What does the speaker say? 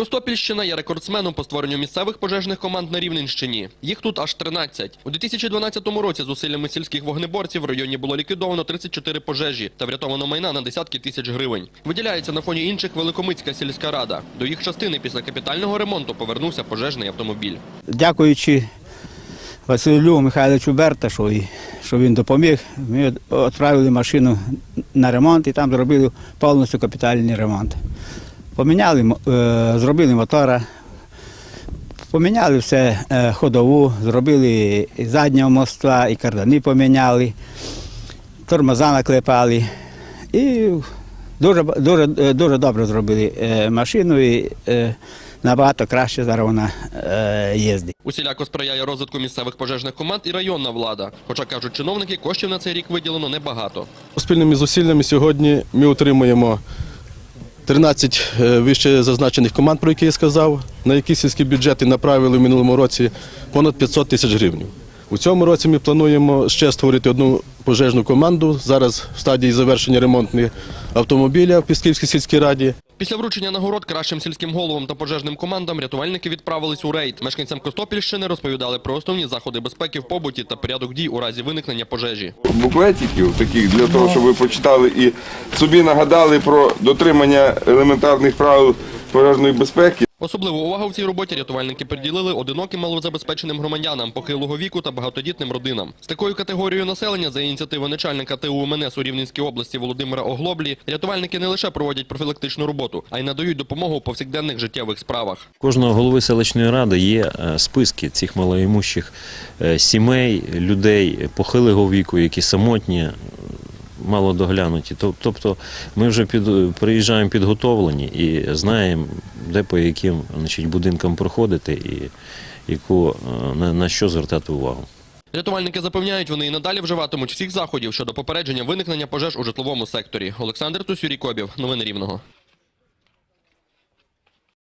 Костопільщина є рекордсменом по створенню місцевих пожежних команд на Рівненщині. Їх тут аж 13. У 2012 році зусиллями сільських вогнеборців в районі було ліквідовано 34 пожежі та врятовано майна на десятки тисяч гривень. Виділяється на фоні інших Великомицька сільська рада. До їх частини після капітального ремонту повернувся пожежний автомобіль. Дякуючи Василю Михайловичу Берташові, що він допоміг, ми відправили машину на ремонт і там зробили повністю капітальний ремонт. Поміняли, е, зробили мотора, поміняли все е, ходову, зробили і заднього моста, і кардани поміняли, тормоза наклепали. І дуже, дуже, е, дуже добре зробили машину і набагато краще зараз вона е, їздить. Усіляко сприяє розвитку місцевих пожежних команд і районна влада. Хоча кажуть чиновники, коштів на цей рік виділено небагато. Спільними зусиллями сьогодні ми отримуємо 13 е, вище зазначених команд, про які я сказав, на які сільські бюджети направили в минулому році понад 500 тисяч гривень. У цьому році ми плануємо ще створити одну пожежну команду. Зараз в стадії завершення ремонтних автомобіля в Пісківській сільській раді. Після вручення нагород кращим сільським головам та пожежним командам рятувальники відправились у рейд. Мешканцям Костопільщини розповідали про основні заходи безпеки в побуті та порядок дій у разі виникнення пожежі. буклетиків таких для того, щоб ви почитали і собі нагадали про дотримання елементарних правил пожежної безпеки. Особливу увагу в цій роботі рятувальники приділили одиноким малозабезпеченим громадянам похилого віку та багатодітним родинам. З такою категорією населення за ініціативи начальника ТУ МНС у Рівненській області Володимира Оглоблі рятувальники не лише проводять профілактичну роботу, а й надають допомогу у повсякденних життєвих справах. Кожного голови селищної ради є е, списки цих малоімущих е, сімей, людей похилого віку, які самотні, мало доглянуті. Тобто ми вже під, приїжджаємо підготовлені і знаємо, де по яким значить, будинкам проходити і яку, е, на, на що звертати увагу. Рятувальники запевняють, вони і надалі вживатимуть всіх заходів щодо попередження виникнення пожеж у житловому секторі. Олександр Тусюрій Кобів. Новини Рівного.